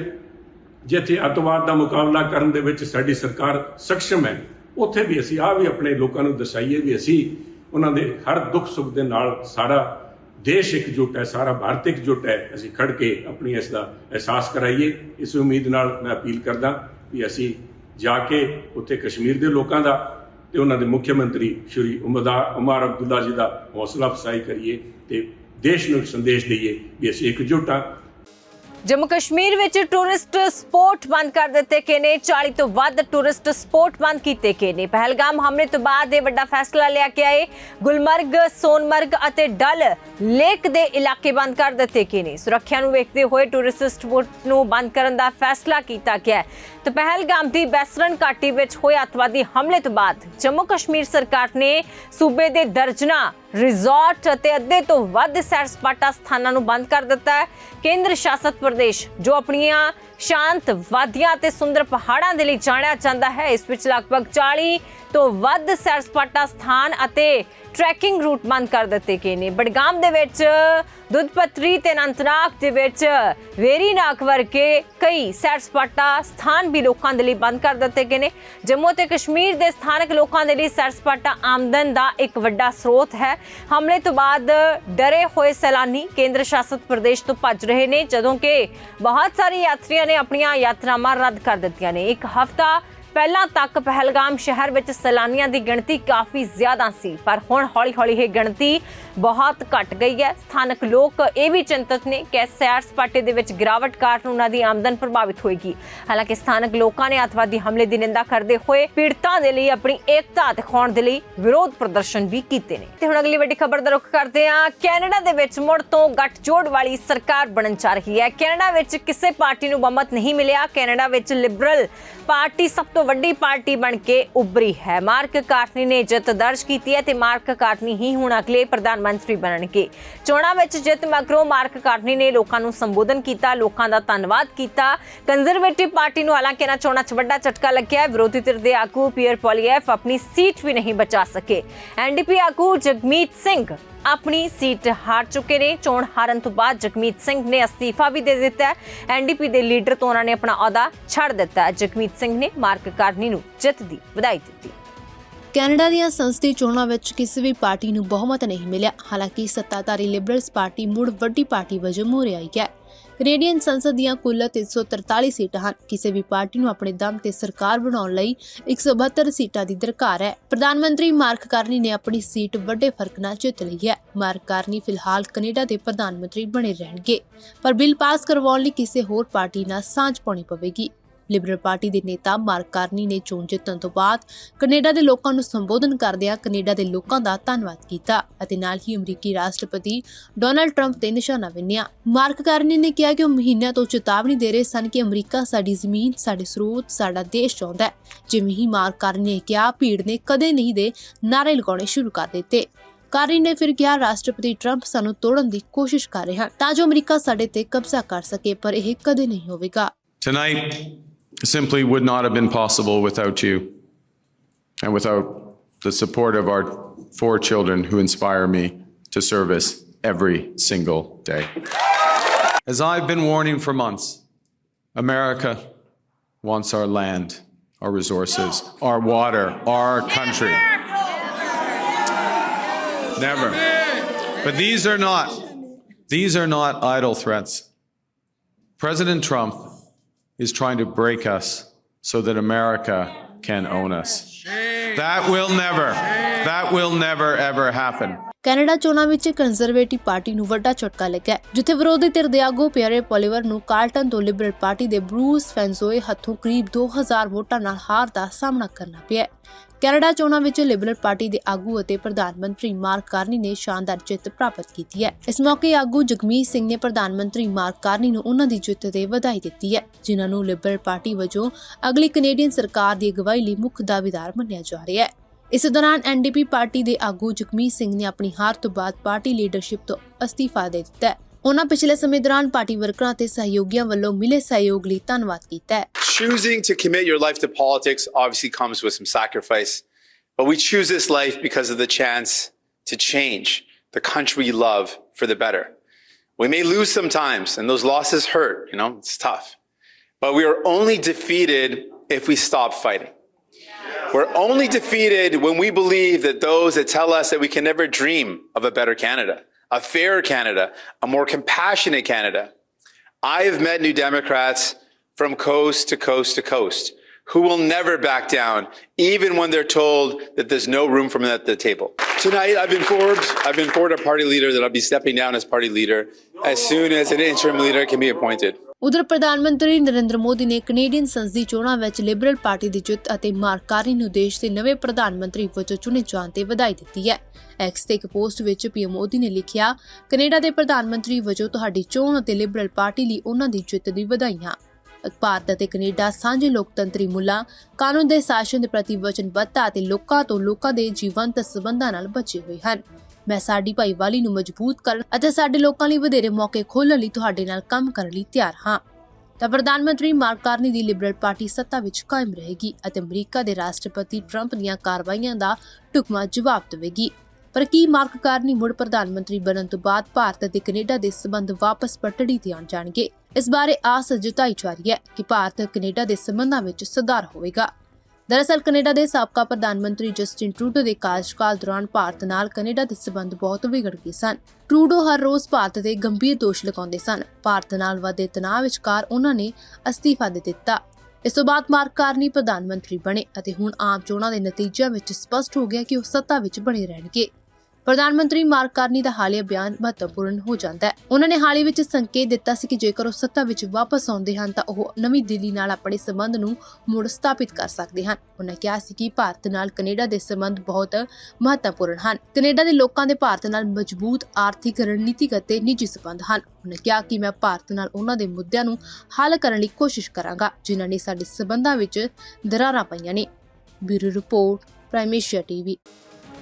ਜਿੱਥੇ ਅੱਤਵਾਦ ਦਾ ਮੁਕਾਬਲਾ ਕਰਨ ਦੇ ਵਿੱਚ ਸਾਡੀ ਸਰਕਾਰ ਸક્ષਮ ਹੈ, ਉੱਥੇ ਵੀ ਅਸੀਂ ਆ ਵੀ ਆਪਣੇ ਲੋਕਾਂ ਨੂੰ ਦਰਸਾਈਏ ਵੀ ਅਸੀਂ ਉਹਨਾਂ ਦੇ ਹਰ ਦੁੱਖ ਸੁੱਖ ਦੇ ਨਾਲ ਸਾਰਾ ਦੇਸ਼ ਇਕਜੁੱਟ ਹੈ, ਸਾਰਾ ਭਾਰਤ ਇਕਜੁੱਟ ਹੈ। ਅਸੀਂ ਖੜ ਕੇ ਆਪਣੀ ਇਸ ਦਾ ਅਹਿਸਾਸ ਕਰਾਈਏ। ਇਸ ਉਮੀਦ ਨਾਲ ਮੈਂ ਅਪੀਲ ਕਰਦਾ ਵੀ ਅਸੀਂ ਜਾ ਕੇ ਉੱਥੇ ਕਸ਼ਮੀਰ ਦੇ ਲੋਕਾਂ ਦਾ ਤੇ ਉਹਨਾਂ ਦੇ ਮੁੱਖ ਮੰਤਰੀ ਸ਼੍ਰੀ ਉਮਦਾ ਉਮਰ ਅਬਦੁੱਲਾ ਜੀ ਦਾ ਹੌਸਲਾ ਅਫਸਾਈ ਕਰੀਏ ਤੇ ਦੇਸ਼ ਨੂੰ ਇੱਕ ਸੰਦੇਸ਼ ਦਈਏ ਵੀ ਅਸੀਂ ਇਕਜੁੱਟ ਹਾਂ। ਜੰਮੂ ਕਸ਼ਮੀਰ ਵਿੱਚ ਟੂਰਿਸਟ ਸਪੋਟ ਬੰਦ ਕਰ ਦਿੱਤੇ ਗਏ ਨੇ। 40 ਤੋਂ ਵੱਧ ਟੂਰਿਸਟ ਸਪੋਟ ਬੰਦ ਕੀਤੇ ਗਏ ਨੇ। ਪਹਿਲਗਾਮ ਹਮਲੇ ਤੋਂ ਬਾਅਦ ਇਹ ਵੱਡਾ ਫੈਸਲਾ ਲਿਆ ਗਿਆ ਹੈ ਗੁਲਮਰਗ, ਸੋਨਮਰਗ ਅਤੇ ਡਲ ਲੇਕ ਦੇ ਇਲਾਕੇ ਬੰਦ ਕਰ ਦਿੱਤੇ ਗਏ ਨੇ। ਸੁਰੱਖਿਆ ਨੂੰ ਵੇਖਦੇ ਹੋਏ ਟੂਰਿਸਟ ਸਪੋਟ ਨੂੰ ਬੰਦ ਕਰਨ ਦਾ ਫੈਸਲਾ ਕੀਤਾ ਗਿਆ ਹੈ। ਤੇ ਪਹਿਲਗਾਮ ਦੀ ਬੈਸਰਨ ਘਾਟੀ ਵਿੱਚ ਹੋਏ ਅੱਤਵਾਦੀ ਹਮਲੇ ਤੋਂ ਬਾਅਦ ਜੰਮੂ ਕਸ਼ਮੀਰ ਸਰਕਾਰ ਨੇ ਸੂਬੇ ਦੇ ਦਰਜਨਾ ਰਿਜ਼ੋਰਟ ਅਤੇ ਅੱਧੇ ਤੋਂ ਵੱਧ ਸੈਰ ਸਪਾਟਾ ਸਥਾਨਾਂ ਨੂੰ ਬੰਦ ਕਰ ਦਿੱਤਾ ਹੈ। ਕੇਂਦਰ ਸ਼ਾਸਤ ਪ੍ਰਦੇਸ਼, ਜੋ ਆਪਣੀਆਂ ਸ਼ਾਂਤ ਵਾਦੀਆਂ ਤੇ ਸੁੰਦਰ ਪਹਾੜਾਂ ਦੇ ਲਈ ਜਾਣਿਆ ਜਾਂਦਾ ਹੈ, ਇਸ ਵਿੱਚ ਲਗਭਗ 40 ਤੋਂ ਵੱਧ ਸੈਰ ਸਪਾਟਾ ਸਥਾਨ ਅਤੇ ਟਰੈਕਿੰਗ ਰੂਟ ਬੰਦ ਕਰ ਦਿੱਤੇ ਗਏ ਨੇ। ਬੜਗਾਮ ਦੇ ਵਿੱਚ ਦੁੱਧਪਤਰੀ ਤੇ ਅਨੰਤਨਾਗ ਦੇ ਵਿੱਚ ਵੇਰੀਨਾਗ ਵਰਗੇ ਕਈ ਸੈਰ ਸਪਾਟਾ ਸਥਾਨ ਵੀ ਲੋਕਾਂ ਦੇ ਲਈ ਬੰਦ ਕਰ ਦਿੱਤੇ ਗਏ ਨੇ। ਜੰਮੂ ਤੇ ਕਸ਼ਮੀਰ ਦੇ ਸਥਾਨਕ ਲੋਕਾਂ ਦੇ ਲਈ ਸੈਰ ਸਪਾਟਾ ਆਮਦਨ ਦਾ ਇੱਕ ਵੱਡਾ ਸਰੋਤ ਹੈ। ਹਮਲੇ ਤੋਂ ਬਾਅਦ ਡਰੇ ਹੋਏ ਸੈਲਾਨੀ ਕੇਂਦਰ ਸ਼ਾਸਤ ਪ੍ਰਦੇਸ਼ ਤੋਂ ਭੱਜ ਰਹੇ ਨੇ, ਜਦੋਂ ਕਿ ਬਹੁਤ ਸਾਰੇ ਯਾਤਰੀਆਂ ਨੇ ਆਪਣੀਆਂ ਯਾਤਰਾਵਾਂ ਰੱਦ ਕਰ ਦਿੱਤੀਆਂ ਨੇ। ਇੱਕ ਹਫ਼ਤਾ ਪਹਿਲਾਂ ਤੱਕ ਪਹਿਲਗਾਮ ਸ਼ਹਿਰ ਵਿੱਚ ਸੈਲਾਨੀਆਂ ਦੀ ਗਿਣਤੀ ਕਾਫੀ ਜ਼ਿਆਦਾ ਸੀ, ਪਰ ਹੁਣ ਹੌਲੀ-ਹੌਲੀ ਇਹ ਗਿਣਤੀ ਬਹੁਤ ਘਟ ਗਈ ਹੈ। ਸਥਾਨਕ ਲੋਕ ਇਹ ਵੀ ਚਿੰਤਤ ਨੇ ਕਿ ਸੈਰ ਸਪਾਟੇ ਦੇ ਵਿੱਚ ਗਿਰਾਵਟ ਕਾਰਨ ਉਹਨਾਂ ਦੀ ਆਮਦਨ ਪ੍ਰਭਾਵਿਤ ਹੋਏਗੀ। ਹਾਲਾਂਕਿ ਸਥਾਨਕ ਲੋਕਾਂ ਨੇ ਅੱਤਵਾਦੀ ਹਮਲੇ ਦੀ ਨਿੰਦਾ ਕਰਦੇ ਹੋਏ ਪੀੜਤਾਂ ਦੇ ਲਈ ਆਪਣੀ ਏਕਤਾ ਦਿਖਾਉਣ ਦੇ ਲਈ ਵਿਰੋਧ ਪ੍ਰਦਰਸ਼ਨ ਵੀ ਕੀਤੇ ਨੇ। ਤੇ ਹੁਣ ਅਗਲੀ ਵੱਡੀ ਖਬਰ ਦਾ ਰੁਖ ਕਰਦੇ ਹਾਂ। ਕੈਨੇਡਾ ਦੇ ਵਿੱਚ ਮੁੜ ਤੋਂ ਗੱਠਜੋੜ ਵਾਲੀ ਸਰਕਾਰ ਬਣਨ ਜਾ ਰਹੀ ਹੈ। ਕੈਨੇਡਾ ਵਿੱਚ ਕਿਸੇ ਪਾਰਟੀ ਨੂੰ ਬਹੁਮਤ ਨਹੀਂ ਮਿਲਿਆ। ਕੈਨੇਡਾ ਵਿੱਚ ਲਿਬਰਲ ਪਾਰਟੀ ਸਭ ਤੋਂ ਵੱਡੀ ਪਾਰਟੀ ਬਣ ਕੇ ਉੱਭਰੀ ਹੈ। ਮਾਰਕ ਕਾਰਨੀ ਨੇ ਜਿੱਤ ਦਰਜ ਕੀਤੀ ਹੈ ਤੇ ਮਾਰਕ ਕਾਰਨੀ ਹੀ ਹੁਣ ਅਗਲੇ ਪ੍ਰਧਾਨ ਮੰਤਰੀ ਬਣਨਗੇ। ਚੋਣਾਂ ਵਿੱਚ ਜਿੱਤ ਮਗਰੋਂ ਮਾਰਕ ਕਾਰਨੀ ਨੇ ਲੋਕਾਂ ਨੂੰ ਸੰਬੋਧਨ ਕੀਤਾ, ਲੋਕਾਂ ਦਾ ਧੰਨਵਾਦ ਕੀਤਾ। ਕੰਜ਼ਰਵੇਟਿਵ ਪਾਰਟੀ ਨੂੰ ਹਾਲਾਂਕਿ ਇਹਨਾਂ ਚੋਣਾਂ 'ਚ ਵੱਡਾ ਝਟਕਾ ਲੱਗਿਆ। ਵਿਰੋਧੀ ਧਿਰ ਦੇ ਆਗੂ ਪੀਅਰ ਪੋਲੀਐਫ ਆਪਣੀ ਸੀਟ ਵੀ ਨਹੀਂ ਬਚਾ ਸਕੇ। ਐਨਡੀਪੀ ਆਗੂ ਜਗਮੀਤ ਸਿੰਘ ਆਪਣੀ ਸੀਟ ਹਾਰ ਚੁੱਕੇ ਨੇ। ਚੋਣ ਹਾਰਨ ਤੋਂ ਬਾਅਦ ਜਗਮੀਤ ਸਿੰਘ ਨੇ ਅਸਤੀਫਾ ਵੀ ਦੇ ਦਿੱਤਾ ਹੈ। ਐਨਡੀਪੀ ਦੇ ਲੀਡਰ ਤੋਂ ਉਹਨਾਂ ਨੇ ਆਪਣਾ ਅਹੁਦਾ ਛੱਡ ਦਿੱਤਾ ਜਗਮੀਤ ਸਿੰਘ ਨੇ ਮਾਰਕ ਕਾਰਨੀ ਨੂੰ ਜਿੱਤ ਦੀ ਵਧਾਈ ਦਿੱਤੀ। ਕੈਨੇਡਾ ਦੀਆਂ ਸੰਸਦੀ ਚੋਣਾਂ ਵਿੱਚ ਕਿਸੇ ਵੀ ਪਾਰਟੀ ਨੂੰ ਬਹੁਮਤ ਨਹੀਂ ਮਿਲਿਆ। ਹਾਲਾਂਕਿ ਸੱਤਾਧਾਰੀ ਲਿਬਰਲਸ ਪਾਰਟੀ ਮੁੜ ਵੱਡੀ ਪਾਰਟੀ ਵਜੋਂ ਮੋਹਰੇ ਆਈ ਹੈ। ਕੈਨੇਡੀਅਨ ਸੰਸਦ ਦੀਆਂ ਕੁੱਲ 343 ਸੀਟਾਂ ਹਨ। ਕਿਸੇ ਵੀ ਪਾਰਟੀ ਨੂੰ ਆਪਣੇ ਦਮ ਤੇ ਸਰਕਾਰ ਬਣਾਉਣ ਲਈ 172 ਸੀਟਾਂ ਦੀ ਦਰਕਾਰ ਹੈ। ਪ੍ਰਧਾਨ ਮੰਤਰੀ ਮਾਰਕ ਕਾਰਨੀ ਨੇ ਆਪਣੀ ਸੀਟ ਵੱਡੇ ਫ਼ਰਕ ਨਾਲ ਜਿੱਤ ਲਈ ਹੈ। ਮਾਰਕ ਕਾਰਨੀ ਫਿਲਹਾਲ ਕੈਨੇਡਾ ਦੇ ਪ੍ਰਧਾਨ ਮੰਤਰੀ ਬਣੇ ਰਹਿਣਗੇ। ਪਰ ਬਿੱਲ ਪਾਸ ਕਰਵਾਉਣ ਲਈ ਕਿਸੇ ਹੋਰ ਪਾਰਟੀ ਨਾਲ ਸਾਂਝ ਪਾਉਣੀ ਪਵੇਗੀ। ਲਿਬਰਲ ਪਾਰਟੀ ਦੇ ਨੇਤਾ ਮਾਰਕ ਕਾਰਨੀ ਨੇ ਚੋਣ ਜਿੱਤਣ ਤੋਂ ਬਾਅਦ ਕੈਨੇਡਾ ਦੇ ਲੋਕਾਂ ਨੂੰ ਸੰਬੋਧਨ ਕਰਦਿਆਂ ਕੈਨੇਡਾ ਦੇ ਲੋਕਾਂ ਦਾ ਧੰਨਵਾਦ ਕੀਤਾ ਅਤੇ ਨਾਲ ਹੀ ਅਮਰੀਕੀ ਰਾਸ਼ਟਰਪਤੀ ਡੋਨਾਲਡ ਟਰੰਪ ਤੇ ਨਿਸ਼ਾਨਾ ਵਿੰਨਿਆ। ਮਾਰਕ ਕਾਰਨੀ ਨੇ ਕਿਹਾ ਕਿ ਉਹ ਮਹੀਨਿਆਂ ਤੋਂ ਚੇਤਾਵਨੀ ਦੇ ਰਹੇ ਸਨ ਕਿ ਅਮਰੀਕਾ ਸਾਡੀ ਜ਼ਮੀਨ, ਸਾਡੇ ਸਰੋਤ, ਸਾਡਾ ਦੇਸ਼ ਚਾਹੁੰਦਾ ਹੈ। ਜਿਵੇਂ ਹੀ ਮਾਰਕ ਕਾਰਨੀ ਨੇ ਕਿਹਾ, ਭੀੜ ਨੇ ਕਦੇ ਨਹੀਂ ਦੇ ਨਾਰੇ ਲਗਾਉਣੇ ਸ਼ੁਰੂ ਕਰ ਦਿੱਤੇ। ਕਾਰਨੀ ਨੇ ਫਿਰ ਕਿਹਾ, ਰਾਸ਼ਟਰਪਤੀ ਟਰੰਪ ਸਾਨੂੰ ਤੋੜਨ ਦੀ ਕੋਸ਼ਿਸ਼ ਕਰ ਰਹੇ ਹਨ ਤਾਂ ਜੋ ਅਮਰੀਕਾ ਸਾਡੇ ਤੇ ਕਬਜ਼ਾ ਕਰ ਸਕੇ, ਪਰ ਇਹ ਕਦੇ ਨਹੀਂ ਹੋਵੇਗਾ। Tonight simply would not have been possible without you and without the support of our four children who inspire me to service every single day. As I've been warning for months, America wants our land, our resources, our water, our country. Never. But these are not these are not idle threats. President Trump is trying to break us so that America can own us. That will never, that will never ever happen. Canada ਚੋਣਾਂ ਵਿੱਚ conservative party ਨੂੰ ਵੱਡਾ ਝਟਕਾ ਲੱਗਾ ਹੈ, ਜਿੱਥੇ ਵਿਰੋਧੀ ਧਿਰ ਦੇ ਆਗੂ ਪਿਅਰੇ ਪੋਲੀਵਰ ਨੂੰ ਕਾਰਟਨ ਤੋਂ ਲਿਬਰਲ ਪਾਰਟੀ ਦੇ ਬਰੂਸ ਫੈਂਜ਼ੋਏ ਹੱਥੋਂ ਕਰੀਬ 2000 ਵੋਟਾਂ ਨਾਲ ਹਾਰ ਦਾ ਸਾਹਮਣਾ ਕਰਨਾ ਪਿਆ ਕੈਨੇਡਾ ਚੋਣਾਂ ਵਿੱਚ ਲਿਬਰਲ ਪਾਰਟੀ ਦੇ ਆਗੂ ਅਤੇ ਪ੍ਰਧਾਨ ਮੰਤਰੀ ਮਾਰਕ ਕਾਰਨੀ ਨੇ ਸ਼ਾਨਦਾਰ ਜਿੱਤ ਪ੍ਰਾਪਤ ਕੀਤੀ ਹੈ। ਇਸ ਮੌਕੇ ਆਗੂ ਜਗਮੀਤ ਸਿੰਘ ਨੇ ਪ੍ਰਧਾਨ ਮੰਤਰੀ ਮਾਰਕ ਕਾਰਨੀ ਨੂੰ ਉਹਨਾਂ ਦੀ ਜਿੱਤ ਤੇ ਵਧਾਈ ਦਿੱਤੀ ਹੈ, ਜਿਨ੍ਹਾਂ ਨੂੰ ਲਿਬਰਲ ਪਾਰਟੀ ਵਜੋਂ ਅਗਲੀ ਕੈਨੇਡੀਅਨ ਸਰਕਾਰ ਦੀ ਅਗਵਾਈ ਲਈ ਮੁੱਖ ਦਾਅਵੇਦਾਰ ਮੰਨਿਆ ਜਾ ਰਿਹਾ ਹੈ। ਇਸ ਦੌਰਾਨ ਐਨਡੀਪੀ ਪਾਰਟੀ ਦੇ ਆਗੂ ਜਗਮੀਤ ਸਿੰਘ ਨੇ ਆਪਣੀ ਹਾਰ ਤੋਂ ਬਾਅਦ ਪਾਰਟੀ ਲੀਡਰਸ਼ਿਪ ਤੋਂ ਅਸਤੀਫਾ ਦੇ ਦਿੱਤਾ ਹੈ। ਉਹਨਾਂ ਪਿਛਲੇ ਸਮੇਂ ਦੌਰਾਨ ਪਾਰਟੀ ਵਰਕਰਾਂ ਤੇ ਸਹਿਯੋਗੀਆਂ ਵੱਲੋਂ ਮਿਲੇ ਸਹਿਯੋਗ ਲਈ ਧੰਨਵਾਦ ਕੀਤਾ ਹੈ choosing to commit your life to politics obviously comes with some sacrifice, but we choose this life because of the chance to change the country we love for the better. We may lose sometimes, and those losses hurt, you know, it's tough. But we are only defeated if we stop fighting. We're only defeated when we believe that those that tell us that we can never dream of a better Canada, a fairer Canada, a more compassionate Canada. I have met New Democrats from coast to coast to coast who will never back down, even when they're told that there's no room for them at the table. Tonight, I've informed, I've informed our party leader that I'll be stepping down as party leader as soon as an interim leader can be appointed. ਉਧਰ ਪ੍ਰਧਾਨ ਮੰਤਰੀ ਨਰਿੰਦਰ ਮੋਦੀ ਨੇ Canadian ਸੰਸਦੀ ਚੋਣਾਂ ਵਿੱਚ Liberal party ਦੀ ਜਿੱਤ ਅਤੇ mark ਨੂੰ ਦੇਸ਼ ਦੇ ਨਵੇਂ ਪ੍ਰਧਾਨ ਮੰਤਰੀ ਵਜੋਂ ਚੁਣੇ ਜਾਣ ਤੇ ਵਧਾਈ ਦਿੱਤੀ ਹੈ। ਐਕਸ ਤੇ ਇੱਕ ਪੋਸਟ ਵਿੱਚ ਪੀਐਮ ਮੋਦੀ ਨੇ ਲਿਖਿਆ ਕੈਨੇਡਾ ਦੇ ਪ੍ਰਧਾਨ ਮੰਤਰੀ ਵਜੋਂ ਤੁਹਾਡੀ ਚੋਣ ਅਤੇ ਲਿਬਰਲ ਪਾਰਟੀ ਲਈ ਉਹਨਾਂ ਦੀ ਜਿੱਤ ਦੀ ਵਧਾਈਆਂ। ਭਾਰਤ ਅਤੇ ਕੈਨੇਡਾ ਸਾਂਝੇ ਲੋਕਤੰਤਰੀ ਮੁੱਲਾਂ, ਕਾਨੂੰਨ ਦੇ ਸ਼ਾਸਨ ਦੇ ਪ੍ਰਤੀ ਵਚਨਬੱਧਤਾ ਅਤੇ ਲੋਕਾਂ ਤੋਂ ਲੋਕਾਂ ਦੇ ਜੀਵੰਤ ਸਬੰਧਾਂ ਨਾਲ ਬਚੇ ਹੋਏ ਹਨ। ਮੈਂ ਸਾਡੀ ਭਾਈਵਾਲੀ ਨੂੰ ਮਜ਼ਬੂਤ ਕਰਨ ਅਤੇ ਸਾਡੇ ਲੋਕਾਂ ਲਈ ਵਧੇਰੇ ਮੌਕੇ ਖੋਲ੍ਹਣ ਲਈ ਤੁਹਾਡੇ ਨਾਲ ਕੰਮ ਕਰਨ ਲਈ ਤਿਆਰ ਹਾਂ। ਤਾਂ ਪ੍ਰਧਾਨ ਮੰਤਰੀ ਮਾਰਕ ਕਾਰਨੀ ਦੀ ਲਿਬਰਲ ਪਾਰਟੀ ਸੱਤਾ ਵਿੱਚ ਕਾਇਮ ਰਹੇਗੀ ਅਤੇ ਅਮਰੀਕਾ ਦੇ ਰਾਸ਼ਟਰਪਤੀ ਟਰੰਪ ਦੀਆਂ ਕਾਰਵਾਈਆਂ ਦਾ ਢੁਕਵਾਂ ਜਵਾਬ ਦੇਵੇਗੀ। ਪਰ ਕੀ ਮਾਰਕ ਕਾਰਨੀ ਮੁੜ ਪ੍ਰਧਾਨ ਮੰਤਰੀ ਬਣਨ ਤੋਂ ਬਾਅਦ ਭਾਰਤ ਅਤੇ ਕੈਨੇਡਾ ਦੇ ਸਬੰਧ ਵਾਪਸ ਪਟੜੀ ਤੇ ਆਉਣ ਜਾਣਗੇ? ਇਸ ਬਾਰੇ ਆਸ ਜਤਾਈ ਜਾ ਰਹੀ ਹੈ ਕਿ ਭਾਰਤ ਕੈਨੇਡਾ ਦੇ ਸਬੰਧਾਂ ਵਿੱਚ ਸੁਧਾਰ ਹੋਵੇਗਾ। ਦਰਅਸਲ ਕੈਨੇਡਾ ਦੇ ਸਾਬਕਾ ਪ੍ਰਧਾਨ ਮੰਤਰੀ ਜਸਟਿਨ ਟਰੂਡੋ ਦੇ ਕਾਰਜਕਾਲ ਦੌਰਾਨ ਭਾਰਤ ਨਾਲ ਕੈਨੇਡਾ ਦੇ ਸਬੰਧ ਬਹੁਤ ਵਿਗੜ ਗਏ ਸਨ। ਟਰੂਡੋ ਹਰ ਰੋਜ਼ ਭਾਰਤ ਤੇ ਗੰਭੀਰ ਦੋਸ਼ ਲਗਾਉਂਦੇ ਸਨ। ਭਾਰਤ ਨਾਲ ਵਧੇ ਤਣਾਅ ਵਿਚਕਾਰ ਉਹਨਾਂ ਨੇ ਅਸਤੀਫਾ ਦੇ ਦਿੱਤਾ। ਇਸ ਤੋਂ ਬਾਅਦ ਮਾਰਕ ਕਾਰਨੀ ਪ੍ਰਧਾਨ ਮੰਤਰੀ ਬਣੇ ਅਤੇ ਹੁਣ ਆਮ ਚੋਣਾਂ ਦੇ ਨਤੀਜਿਆਂ ਵਿੱਚ ਸਪਸ਼ਟ ਹੋ ਗਿਆ ਕਿ ਉਹ ਸੱਤਾ ਵਿੱਚ ਬਣੇ ਰਹਿਣਗੇ। ਪ੍ਰਧਾਨ ਮੰਤਰੀ ਮਾਰਕ ਕਾਰਨੀ ਦਾ ਹਾਲੀਆ ਬਿਆਨ ਮਹੱਤਵਪੂਰਨ ਹੋ ਜਾਂਦਾ ਹੈ। ਉਹਨਾਂ ਨੇ ਹਾਲ ਹੀ ਵਿੱਚ ਸੰਕੇਤ ਦਿੱਤਾ ਸੀ ਕਿ ਜੇਕਰ ਉਹ ਸੱਤਾ ਵਿੱਚ ਵਾਪਸ ਆਉਂਦੇ ਹਨ, ਤਾਂ ਉਹ ਨਵੀਂ ਦਿੱਲੀ ਨਾਲ ਆਪਣੇ ਸੰਬੰਧ ਨੂੰ ਮੁੜ ਸਥਾਪਿਤ ਕਰ ਸਕਦੇ ਹਨ। ਉਹਨਾਂ ਕਿਹਾ ਸੀ ਕਿ ਭਾਰਤ ਨਾਲ ਕੈਨੇਡਾ ਦੇ ਸੰਬੰਧ ਬਹੁਤ ਮਹੱਤਵਪੂਰਨ ਹਨ। ਕੈਨੇਡਾ ਦੇ ਲੋਕਾਂ ਦੇ ਭਾਰਤ ਨਾਲ ਮਜ਼ਬੂਤ ਆਰਥਿਕ ਰਣਨੀਤਿਕ ਅਤੇ ਨਿੱਜੀ ਸੰਬੰਧ ਹਨ। ਉਹਨਾਂ ਕਿਹਾ ਕਿ ਮੈਂ ਭਾਰਤ ਨਾਲ ਉਹਨਾਂ ਦੇ ਮੁੱਦਿਆਂ ਨੂੰ ਹੱਲ ਕਰਨ ਲਈ ਕੋਸ਼ਿਸ਼ ਕਰਾਂਗਾ, ਜਿਨ੍ਹਾਂ ਨੇ ਸਾਡੇ ਸਬੰਧਾਂ ਵਿੱਚ ਦਰਾਰਾਂ ਪਈਆਂ ਨੇ। Bureau report Prime Asia TV.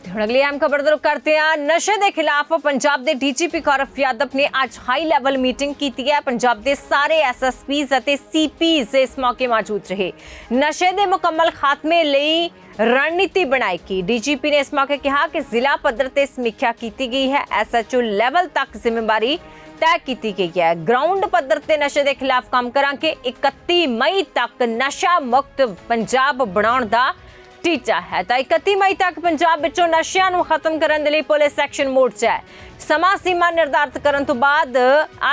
ਹੁਣ ਅਗਲੀ ਅਹਿਮ ਖਬਰ ਦਾ ਕਰਦੇ ਹਾਂ। ਨਸ਼ੇ ਦੇ ਖਿਲਾਫ ਪੰਜਾਬ ਦੇ ਡੀਜੀਪੀ ਗੌਰਵ ਯਾਦਵ ਨੇ ਅੱਜ ਹਾਈ ਲੈਵਲ ਮੀਟਿੰਗ ਕੀਤੀ ਹੈ। ਪੰਜਾਬ ਦੇ ਸਾਰੇ ਐਸਐਸਪੀਜ਼ ਅਤੇ ਸੀਪੀਜ਼ ਇਸ ਮੌਕੇ ਮੌਜੂਦ ਰਹੇ। ਨਸ਼ੇ ਦੇ ਮੁਕੰਮਲ ਖਾਤਮੇ ਲਈ ਰਣਨੀਤੀ ਬਣਾਈ ਡੀਜੀਪੀ ਨੇ ਇਸ ਮੌਕੇ ਕਿਹਾ ਕਿ ਜ਼ਿਲ੍ਹਾ ਪੱਧਰ ਤੇ ਸਮੀਖਿਆ ਕੀਤੀ ਗਈ ਹੈ। ਐਸਐਚਓ ਲੈਵਲ ਤੱਕ ਜ਼ਿੰਮੇਵਾਰੀ ਤੈਅ ਕੀਤੀ ਗਈ ਹੈ। ਗਰਾਊਂਡ ਪੱਧਰ ਤੇ ਨਸ਼ੇ ਦੇ ਖਿਲਾਫ ਕੰਮ ਕਰਾਂਗੇ। 31 ਮਈ ਤੱਕ ਨਸ਼ਾ ਮੁਕਤ ਪੰਜਾਬ ਬਣਾਉਣ ਦਾ ਟੀਚਾ ਹੈ। ਤਾਂ 31 ਮਈ ਤੱਕ ਪੰਜਾਬ ਵਿੱਚੋਂ ਨਸ਼ਿਆਂ ਨੂੰ ਖਤਮ ਕਰਨ ਦੇ ਲਈ ਪੁਲਿਸ ਐਕਸ਼ਨ ਮੋਡ 'ਚ ਹੈ। ਸਮਾਂ ਸੀਮਾ ਨਿਰਧਾਰਤ ਕਰਨ ਤੋਂ ਬਾਅਦ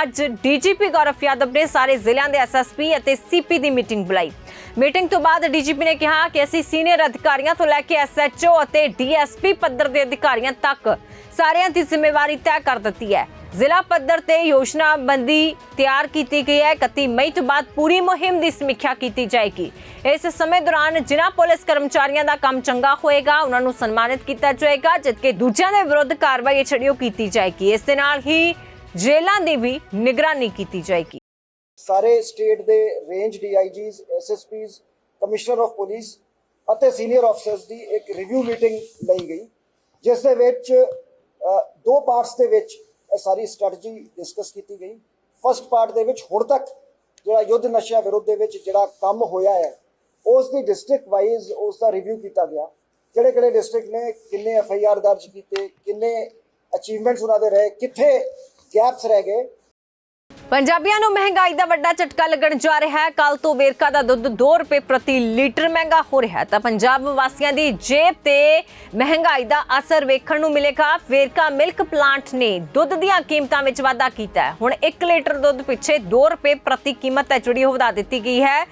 ਅੱਜ ਡੀਜੀਪੀ ਗੌਰਵ ਯਾਦਵ ਨੇ ਸਾਰੇ ਜ਼ਿਲ੍ਹਿਆਂ ਦੇ ਐਸਐਸਪੀ ਅਤੇ ਸੀਪੀ ਦੀ ਮੀਟਿੰਗ ਬੁਲਾਈ। ਮੀਟਿੰਗ ਤੋਂ ਬਾਅਦ ਡੀਜੀਪੀ ਨੇ ਕਿਹਾ ਕਿ ਅਸੀਂ ਸੀਨੀਅਰ ਅਧਿਕਾਰੀਆਂ ਤੋਂ ਲੈ ਕੇ ਐਸਐਚਓ ਅਤੇ ਡੀਐਸਪੀ ਪੱਧਰ ਦੇ ਅਧਿਕਾਰੀਆਂ ਤੱਕ ਸਾਰਿਆਂ ਦੀ ਜ਼ਿੰਮੇਵਾਰੀ ਤੈਅ ਕਰ ਦਿੱਤੀ ਹੈ। ਜ਼ਿਲ੍ਹਾ ਪੱਧਰ ਤੇ ਯੋਜਨਾਬੰਦੀ ਤਿਆਰ ਕੀਤੀ ਗਈ ਹੈ। 31 ਮਈ ਤੋਂ ਬਾਅਦ ਪੂਰੀ ਮੁਹਿੰਮ ਦੀ ਸਮੀਖਿਆ ਕੀਤੀ ਜਾਏਗੀ। ਇਸ ਸਮੇਂ ਦੌਰਾਨ ਜਿਨ੍ਹਾਂ ਪੁਲਿਸ ਕਰਮਚਾਰੀਆਂ ਦਾ ਕੰਮ ਚੰਗਾ ਹੋਏਗਾ ਉਹਨਾਂ ਨੂੰ ਸਨਮਾਨਿਤ ਕੀਤਾ ਜਾਏਗਾ ਜਦਕਿ ਦੂਜਿਆਂ ਦੇ ਵਿਰੁੱਧ ਕਾਰਵਾਈ ਛੜਿਓ ਕੀਤੀ ਜਾਏਗੀ। ਇਸ ਦੇ ਨਾਲ ਹੀ ਜੇਲ੍ਹਾਂ ਦੀ ਵੀ ਨਿਗਰਾਨੀ ਕੀਤੀ ਜਾਏਗੀ। ਸਾਰੇ ਸਟੇਟ ਦੇ range DIGs SSPs commissioner of police ਅਤੇ ਸੀਨੀਅਰ ਅਫਸਰਸ ਦੀ ਇੱਕ ਰਿਵਿਊ ਮੀਟਿੰਗ ਲਈ ਗਈ ਜਿਸ ਦੇ ਵਿੱਚ ਅ, ਦੋ ਪਾਰਟਸ ਦੇ ਵਿੱਚ ਇਹ ਸਾਰੀ ਸਟ੍ਰੈਟਜੀ ਡਿਸਕਸ ਕੀਤੀ ਗਈ। ਫਸਟ ਪਾਰਟ ਦੇ ਵਿੱਚ ਹੁਣ ਤੱਕ ਜਿਹੜਾ ਯੁੱਧ ਨਸ਼ਿਆਂ ਵਿਰੁੱਧ ਦੇ ਵਿੱਚ ਜਿਹੜਾ ਕੰਮ ਹੋਇਆ ਹੈ ਉਸ ਦੀ ਡਿਸਟ੍ਰਿਕਟ ਵਾਈਜ਼ ਉਸ ਦਾ ਰਿਵਿਊ ਕੀਤਾ ਗਿਆ। ਕਿਹੜੇ ਕਿਹੜੇ ਡਿਸਟ੍ਰਿਕਟ ਨੇ, ਕਿੰਨੇ ਐਫ ਆਈ ਆਰ ਦਰਜ ਕੀਤੇ, ਕਿੰਨੇ ਅਚੀਵਮੈਂਟਸ ਉਹਨਾਂ ਦੇ ਰਹੇ, ਕਿੱਥੇ ਗੈਪਸ ਰਹਿ ਗਏ ਪੰਜਾਬੀਆਂ ਨੂੰ ਮਹਿੰਗਾਈ ਦਾ ਵੱਡਾ ਝਟਕਾ ਲੱਗਣ ਜਾ ਰਿਹਾ ਹੈ। ਕੱਲ ਤੋਂ ਵੇਰਕਾ ਦਾ ਦੁੱਧ 2 ਰੁਪਏ ਪ੍ਰਤੀ ਲੀਟਰ ਮਹਿੰਗਾ ਹੋ ਰਿਹਾ ਹੈ। ਤਾਂ ਪੰਜਾਬ ਵਾਸੀਆਂ ਦੀ ਜੇਬ ਤੇ ਮਹਿੰਗਾਈ ਦਾ ਅਸਰ ਵੇਖਣ ਨੂੰ ਮਿਲੇਗਾ। ਵੇਰਕਾ ਮਿਲਕ ਪਲਾਂਟ ਨੇ ਦੁੱਧ ਦੀਆਂ ਕੀਮਤਾਂ ਵਿੱਚ ਵਾਧਾ ਕੀਤਾ ਹੈ। ਹੁਣ 1 ਲੀਟਰ ਦੁੱਧ ਪਿੱਛੇ 2 ਰੁਪਏ ਪ੍ਰਤੀ ਕੀਮਤ ਹੈ। ਜਿਹੜੀ ਉਹ ਵਧਾ ਦਿੱਤੀ ਗਈ ਹੈ।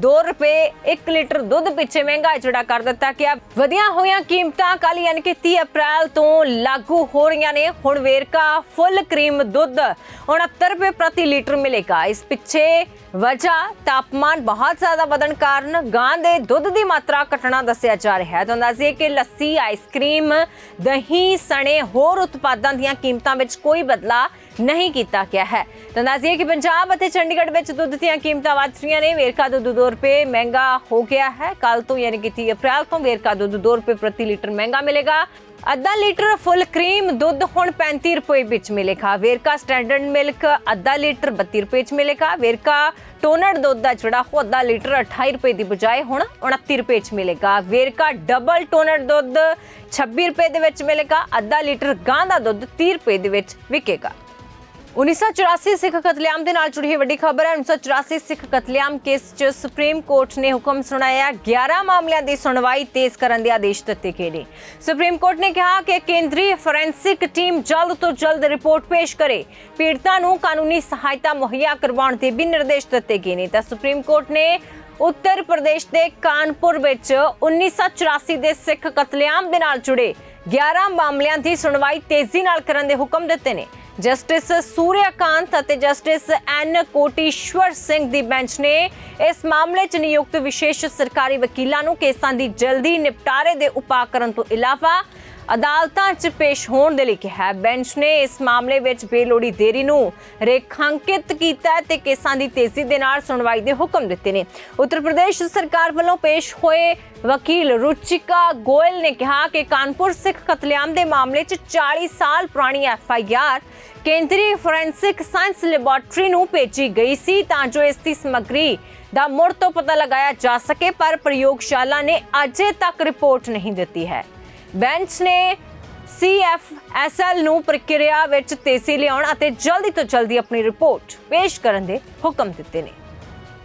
2 ਰੁਪਏ 1 ਲੀਟਰ ਦੁੱਧ ਪਿੱਛੇ ਮਹਿੰਗਾਈ ਜਿਹੜਾ ਕਰ ਦਿੱਤਾ ਗਿਆ। ਵਧੀਆਂ ਹੋਈਆਂ ਕੀਮਤਾਂ ਕੱਲ ਯਾਨੀ ਕਿ 30 ਅਪ੍ਰੈਲ ਤੋਂ ਲਾਗੂ ਹੋ ਰਹੀਆਂ ਨੇ। ਹੁਣ ਵੇਰਕਾ ਫੁੱਲ ਕਰੀਮ ਦੁੱਧ 69 ਰੁਪਏ ਪ੍ਰਤੀ ਲੀਟਰ ਮਿਲੇਗਾ। ਇਸ ਪਿੱਛੇ ਵਜ੍ਹਾ ਤਾਪਮਾਨ ਬਹੁਤ ਜ਼ਿਆਦਾ ਵਧਣ ਕਾਰਨ ਗਾਂ ਦੇ ਦੁੱਧ ਦੀ ਮਾਤਰਾ ਘਟਣਾ ਦੱਸਿਆ ਜਾ ਰਿਹਾ ਹੈ। ਤਾਂ ਅੰਦਾਜ਼ੇ ਕਿ ਲੱਸੀ, ਆਈਸਕ੍ਰੀਮ, ਦਹੀਂ, ਸਣੇ ਹੋਰ ਉਤਪਾਦਾਂ ਦੀਆਂ ਕੀਮਤਾਂ ਵਿੱਚ ਕੋਈ ਬਦਲਾ ਨਹੀਂ ਕੀਤਾ ਗਿਆ ਹੈ। ਤਾਂ ਅੰਦਾਜ਼ੇ ਕਿ ਪੰਜਾਬ ਅਤੇ ਚੰਡੀਗੜ੍ਹ ਵਿੱਚ ਦੁੱਧ ਦੀਆਂ ਕੀਮਤਾਂ ਵੱਧ ਰਹੀਆਂ ਨੇ। ਵੇਰਕਾ ਦੁੱਧ 2 ਰੁਪਏ ਮਹਿੰਗਾ ਹੋ ਗਿਆ ਹੈ। ਕੱਲ ਤੋਂ ਯਾਨੀ ਕਿ 30 ਅਪ੍ਰੈਲ ਤੋਂ ਵੇਰਕਾ ਦੁੱਧ 2 ਰੁਪਏ ਪ੍ਰਤੀ ਲੀਟਰ ਮਹਿੰਗਾ ਮਿਲੇਗਾ। ਅੱਧਾ ਲੀਟਰ ਫੁੱਲ ਕਰੀਮ ਦੁੱਧ ਹੁਣ 35 ਰੁਪਏ ਵਿੱਚ ਮਿਲੇਗਾ। ਵੇਰਕਾ ਸਟੈਂਡਰਡ ਮਿਲਕ ਅੱਧਾ ਲੀਟਰ 32 ਰੁਪਏ ਵਿੱਚ ਮਿਲੇਗਾ। ਵੇਰਕਾ ਟੋਨਰ ਦੁੱਧ ਦਾ ਜਿਹੜਾ ਉਹ ਅੱਧਾ ਲੀਟਰ 28 ਰੁਪਏ ਦੀ ਬਜਾਏ ਹੁਣ 29 ਰੁਪਏ ਵਿੱਚ ਮਿਲੇਗਾ। ਵੇਰਕਾ ਡਬਲ ਟੋਨਰ ਦੁੱਧ 26 ਰੁਪਏ ਦੇ ਵਿੱਚ ਮਿਲੇਗਾ। ਅੱਧਾ ਲੀਟਰ ਗਾਂ ਦਾ ਦੁੱਧ 30 ਰੁਪਏ ਦੇ ਵਿੱਚ ਵਿਕੇਗਾ। 1984 ਸਿੱਖ ਕਤਲੇਆਮ ਦੇ ਨਾਲ ਜੁੜੀ ਹੋਈ ਵੱਡੀ ਖਬਰ ਹੈ। 1984 ਸਿੱਖ ਕਤਲੇਆਮ ਕੇਸ 'ਚ ਸੁਪਰੀਮ ਕੋਰਟ ਨੇ ਹੁਕਮ ਸੁਣਾਇਆ 11 ਮਾਮਲਿਆਂ ਦੀ ਸੁਣਵਾਈ ਤੇਜ਼ ਕਰਨ ਦੇ ਆਦੇਸ਼ ਦਿੱਤੇ ਗਏ ਨੇ। ਸੁਪਰੀਮ ਕੋਰਟ ਨੇ ਕਿਹਾ ਕਿ ਕੇਂਦਰੀ ਫੋਰੈਂਸਿਕ ਟੀਮ ਜਲਦ ਤੋਂ ਜਲਦ ਰਿਪੋਰਟ ਪੇਸ਼ ਕਰੇ। ਪੀੜਤਾਂ ਨੂੰ ਕਾਨੂੰਨੀ ਸਹਾਇਤਾ ਮੁਹੱਈਆ ਕਰਵਾਉਣ ਦੇ ਵੀ ਨਿਰਦੇਸ਼ ਦਿੱਤੇ ਗਏ ਨੇ। ਤਾਂ ਸੁਪਰੀਮ ਕੋਰਟ ਨੇ ਉੱਤਰ ਪ੍ਰਦੇਸ਼ ਦੇ ਕਾਨਪੁਰ ਵਿੱਚ 1984 ਦੇ ਸਿੱਖ ਕਤਲੇਆਮ ਦੇ ਨਾਲ ਜੁੜੇ 11 ਮਾਮਲਿਆਂ ਦੀ ਸੁਣਵਾਈ ਤੇਜ਼ੀ ਨਾਲ ਕਰਨ ਦੇ ਹੁਕਮ ਦਿੱਤੇ ਨੇ। ਜਸਟਿਸ ਸੂਰਿਆਕਾਂਤ ਅਤੇ ਜਸਟਿਸ ਐਨ ਕੋਟੀਸ਼ਵਰ ਸਿੰਘ ਦੀ ਬੈਂਚ ਨੇ ਇਸ ਮਾਮਲੇ 'ਚ ਨਿਯੁਕਤ ਵਿਸ਼ੇਸ਼ ਸਰਕਾਰੀ ਵਕੀਲਾਂ ਨੂੰ ਕੇਸਾਂ ਦੀ ਜਲਦੀ ਨਿਪਟਾਰੇ ਦੇ ਉਪਾਅ ਕਰਨ ਤੋਂ ਇਲਾਵਾ ਅਦਾਲਤਾਂ 'ਚ ਪੇਸ਼ ਹੋਣ ਦੇ ਲਈ ਕਿਹਾ। ਬੈਂਚ ਨੇ ਇਸ ਮਾਮਲੇ ਵਿੱਚ ਬੇਲੋੜੀ ਦੇਰੀ ਨੂੰ ਰੇਖਾਂਕਿਤ ਕੀਤਾ ਤੇ ਕੇਸਾਂ ਦੀ ਤੇਜ਼ੀ ਦੇ ਨਾਲ ਸੁਣਵਾਈ ਦੇ ਹੁਕਮ ਦਿੱਤੇ ਨੇ। ਉੱਤਰ ਪ੍ਰਦੇਸ਼ ਸਰਕਾਰ ਵੱਲੋਂ ਪੇਸ਼ ਹੋਏ ਵਕੀਲ ਰੁਚਿਕਾ ਗੋਇਲ ਨੇ ਕਿਹਾ ਕਿ ਕਾਨਪੁਰ ਸਿੱਖ ਕਤਲੇਆਮ ਦੇ ਮਾਮਲੇ 'ਚ 40 ਸਾਲ ਪੁਰਾਣੀ ਐਫ ਆਈ ਆਰ ਕੇਂਦਰੀ ਫੋਰੈਂਸਿਕ ਸਾਇੰਸ ਲੈਬੋਰਟਰੀ ਨੂੰ ਭੇਜੀ ਗਈ ਸੀ ਤਾਂ ਜੋ ਇਸ ਦੀ ਸਮੱਗਰੀ ਦਾ ਮੁੜ ਤੋਂ ਪਤਾ ਲਗਾਇਆ ਜਾ ਸਕੇ, ਪਰ ਪ੍ਰਯੋਗਸ਼ਾਲਾ ਨੇ ਅਜੇ ਤੱਕ ਰਿਪੋਰਟ ਨਹੀਂ ਦਿੱਤੀ ਹੈ। ਬੈਂਚ ਨੇ ਸੀਐਫਐਸਐਲ ਨੂੰ ਪ੍ਰਕਿਰਿਆ ਵਿੱਚ ਤੇਜ਼ੀ ਲਿਆਉਣ ਅਤੇ ਜਲਦੀ ਤੋਂ ਜਲਦੀ ਆਪਣੀ ਰਿਪੋਰਟ ਪੇਸ਼ ਕਰਨ ਦੇ ਹੁਕਮ ਦਿੱਤੇ ਨੇ।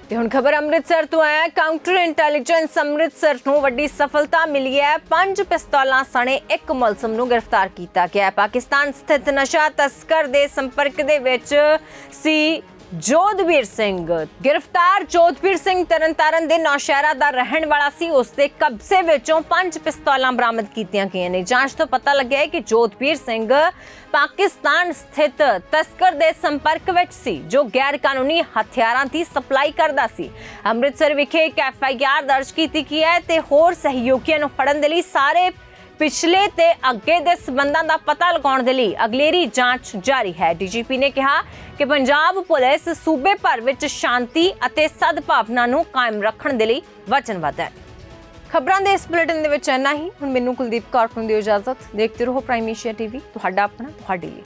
ਤੇ ਹੁਣ ਖਬਰ ਅੰਮ੍ਰਿਤਸਰ ਤੋਂ ਆਇਆ ਕਾਊਂਟਰ ਇੰਟੈਲੀਜੈਂਸ ਅੰਮ੍ਰਿਤਸਰ ਨੂੰ ਵੱਡੀ ਸਫਲਤਾ ਮਿਲੀ ਹੈ। ਪੰਜ ਪਿਸਤੌਲਾਂ ਸਣੇ ਇੱਕ ਮੁਲਜ਼ਮ ਨੂੰ ਗ੍ਰਿਫਤਾਰ ਕੀਤਾ ਗਿਆ ਹੈ। ਪਾਕਿਸਤਾਨ ਸਥਿਤ ਨਸ਼ਾ ਤਸਕਰ ਦੇ ਸੰਪਰਕ ਦੇ ਵਿੱਚ ਸੀ ਜੋਧਵੀਰ ਸਿੰਘ। ਗ੍ਰਿਫਤਾਰ ਜੋਧਵੀਰ ਸਿੰਘ ਤਰਨਤਾਰਨ ਦੇ ਨੌਸ਼ਹਿਰਾ ਦਾ ਰਹਿਣ ਵਾਲਾ ਸੀ। ਉਸ ਦੇ ਕਬਜ਼ੇ ਵਿੱਚੋਂ ਪੰਜ ਪਿਸਤੌਲਾਂ ਬਰਾਮਦ ਕੀਤੀਆਂ ਗਈਆਂ ਨੇ। ਜਾਂਚ ਤੋਂ ਪਤਾ ਲੱਗਿਆ ਹੈ ਕਿ ਜੋਧਵੀਰ ਸਿੰਘ ਪਾਕਿਸਤਾਨ ਸਥਿਤ ਤਸਕਰ ਦੇ ਸੰਪਰਕ ਵਿੱਚ ਸੀ, ਜੋ ਗੈਰ ਕਾਨੂੰਨੀ ਹਥਿਆਰਾਂ ਦੀ ਸਪਲਾਈ ਕਰਦਾ ਸੀ। ਅੰਮ੍ਰਿਤਸਰ ਵਿਖੇ ਇੱਕ ਐਫ ਆਈ ਆਰ ਦਰਜ ਕੀਤੀ ਗਈ ਹੈ ਤੇ ਹੋਰ ਸਹਿਯੋਗੀਆਂ ਨੂੰ ਫੜਨ ਦੇ ਲਈ ਸਾਰੇ ਪਿਛਲੇ ਤੇ ਅੱਗੇ ਦੇ ਸਬੰਧਾਂ ਦਾ ਪਤਾ ਲਗਾਉਣ ਦੇ ਲਈ ਅਗਲੇਰੀ ਜਾਂਚ ਜਾਰੀ ਹੈ। ਡੀਜੀਪੀ ਨੇ ਕਿਹਾ ਕਿ ਪੰਜਾਬ ਪੁਲਿਸ ਸੂਬੇ ਭਰ ਵਿੱਚ ਸ਼ਾਂਤੀ ਅਤੇ ਸਦਭਾਵਨਾ ਨੂੰ ਕਾਇਮ ਰੱਖਣ ਦੇ ਲਈ ਵਚਨਬੱਧ ਹੈ। ਖਬਰਾਂ ਦੇ ਇਸ ਬੁਲੇਟਿਨ ਦੇ ਵਿੱਚ ਇੰਨਾ ਹੀ। ਹੁਣ ਮੈਨੂੰ ਕੁਲਦੀਪ ਕੌਰ ਨੂੰ ਦਿਓ ਇਜਾਜ਼ਤ। ਦੇਖਦੇ ਰਹੋ ਪ੍ਰਾਈਮ ਏਸ਼ੀਆ ਟੀਵੀ। ਤੁਹਾਡਾ ਆਪਣਾ, ਤੁਹਾਡੇ ਲਈ।